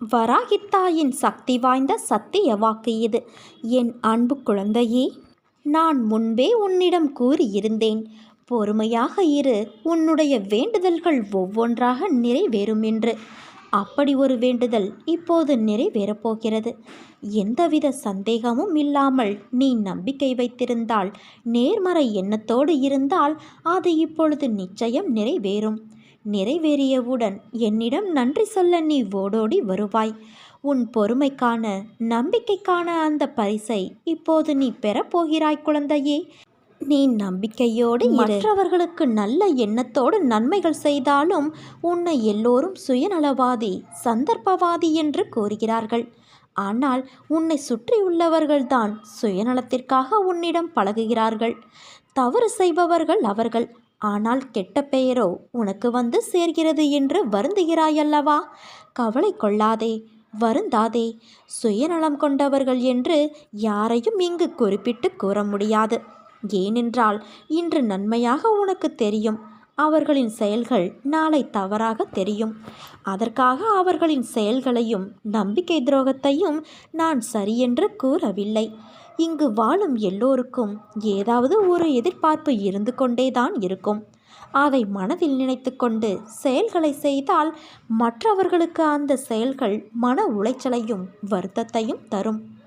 வராகித்தாயின் சக்தி வாய்ந்த சத்திய வாக்கு இது. என் அன்பு குழந்தையே நான் முன்பே உன்னிடம் கூறியிருந்தேன். பொறுமையாக இரு உன்னுடைய வேண்டுதல்கள் ஒவ்வொன்றாக நிறைவேறும் என்று. அப்படி ஒரு வேண்டுதல் இப்போது நிறைவேறப் போகிறது. எந்தவித சந்தேகமும் இல்லாமல் நீ நம்பிக்கை வைத்திருந்தால் நேர்மறை எண்ணத்தோடு இருந்தால் அது இப்பொழுது நிச்சயம் நிறைவேறும். நிறைவேறியவுடன் என்னிடம் நன்றி சொல்ல நீ ஓடோடி வருவாய். உன் பொறுமைக்கான நம்பிக்கைக்கான அந்த பரிசை இப்போது நீ பெறப்போகிறாய் குழந்தையே. நீ நம்பிக்கையோடு மற்றவர்களுக்கு நல்ல எண்ணத்தோடு நன்மைகள் செய்தாலும் உன்னை எல்லோரும் சுயநலவாதி சந்தர்ப்பவாதி என்று கூறுகிறார்கள். ஆனால் உன்னை சுற்றியுள்ளவர்கள்தான் சுயநலத்திற்காக உன்னிடம் பழகுகிறார்கள். தவறு செய்பவர்கள் அவர்கள். ஆனால் கெட்ட பெயரோ உனக்கு வந்து சேர்கிறது என்று வருந்துகிறாயல்லவா? கவலை கொள்ளாதே வருந்தாதே. சுயநலம் கொண்டவர்கள் என்று யாரையும் இங்கு குறிப்பிட்டு கூற முடியாது. ஏனென்றால் இன்று நன்மையாக உனக்கு தெரியும். அவர்களின் செயல்கள் நாளை தவறாக தெரியும். அதற்காக அவர்களின் செயல்களையும் நம்பிக்கை துரோகத்தையும் நான் சரியென்று கூறவில்லை. இங்கு வாழும் எல்லோருக்கும் ஏதாவது ஒரு எதிர்பார்ப்பு இருந்து கொண்டேதான் இருக்கும். அதை மனதில் நினைத்துக்கொண்டு செயல்களை செய்தால் மற்றவர்களுக்கு அந்த செயல்கள் மன உளைச்சலையும் வருத்தத்தையும் தரும்.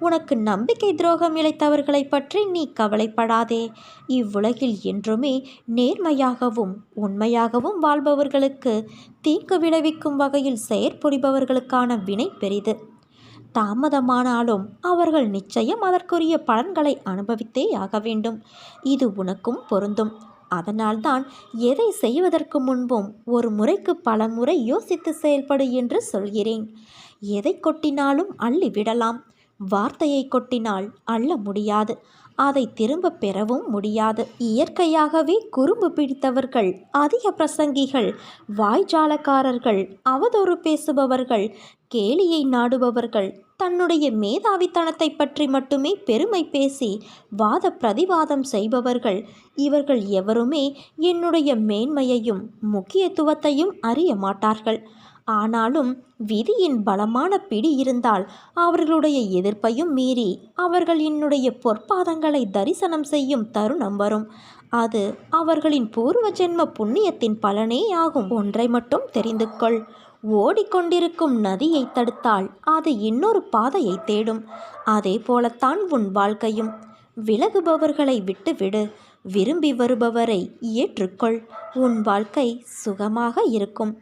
உனக்கு நம்பிக்கை துரோகம் இழைத்தவர்களை பற்றி நீ கவலைப்படாதே. இவ்வுலகில் என்றுமே நேர்மையாகவும் உண்மையாகவும் வாழ்பவர்களுக்கு தீங்கு விளைவிக்கும் வகையில் செயற்புரிபவர்களுக்கான வினை பெரிது. தாமதமானாலும் அவர்கள் நிச்சயம் அதற்குரிய பலன்களை அனுபவித்தே ஆக வேண்டும். இது உனக்கும் பொருந்தும். அதனால்தான் எதை செய்வதற்கு முன்பும் ஒரு முறைக்கு பல முறை யோசித்து செயல்படு என்று சொல்கிறேன். எதை கொட்டினாலும் அள்ளி விடலாம் வார்த்தையை கொட்டினால் அள்ள முடியாது. அதை திரும்ப பெறவும் முடியாது. இயற்கையாகவே குறும்பு பிடித்தவர்கள் அதிக பிரசங்கிகள் வாய்ஜாலக்காரர்கள் அவதூறு பேசுபவர்கள் கேலியை நாடுபவர்கள் தன்னுடைய மேதாவித்தனத்தை பற்றி மட்டுமே பெருமை பேசி வாத பிரதிவாதம் செய்பவர்கள் இவர்கள் எவருமே என்னுடைய மேன்மையையும் முக்கியத்துவத்தையும் அறிய மாட்டார்கள். ஆனாலும் விதியின் பலமான பிடி இருந்தால் அவர்களுடைய எதிர்ப்பையும் மீறி அவர்கள் என்னுடைய பொற்பாதங்களை தரிசனம் செய்யும் தருணம் வரும். அது அவர்களின் பூர்வ ஜென்ம புண்ணியத்தின் பலனே ஆகும். ஒன்றை மட்டும் தெரிந்து கொள். ஓடிக்கொண்டிருக்கும் நதியை தடுத்தால் அது இன்னொரு பாதையை தேடும். அதே போலத்தான் உன் வாழ்க்கையும். விலகுபவர்களை விட்டுவிடு. விரும்பி வருபவரை ஏற்றுக்கொள். உன் வாழ்க்கை சுகமாக இருக்கும்.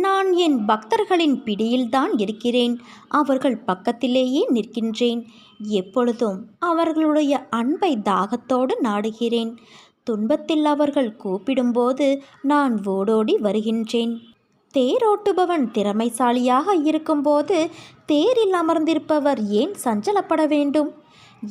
நான் என் பக்தர்களின் பிடியில்தான் இருக்கிறேன். அவர்கள் பக்கத்திலேயே நிற்கின்றேன். எப்பொழுதும் அவர்களுடைய அன்பை தாகத்தோடு நாடுகிறேன். துன்பத்தில் அவர்கள் கூப்பிடும்போது நான் ஓடோடி வருகின்றேன். தேரோட்டுபவன் திறமைசாலியாக இருக்கும்போது தேரில் அமர்ந்திருப்பவர் ஏன் சஞ்சலப்பட வேண்டும்?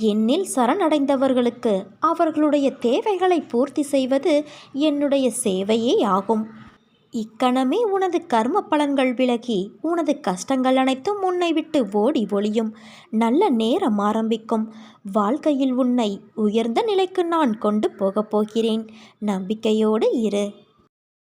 என்னில் சரணடைந்தவர்களுக்கு அவர்களுடைய தேவைகளை பூர்த்தி செய்வது என்னுடைய சேவையே ஆகும். இக்கணமே உனது கர்ம பலன்கள் விலகி உனது கஷ்டங்கள் அனைத்தும் உன்னை விட்டு ஓடி ஒளியும். நல்ல நேரம் ஆரம்பிக்கும். வாழ்க்கையில் உன்னை உயர்ந்த நிலைக்கு நான் கொண்டு போகப் போகிறேன். நம்பிக்கையோடு இரு.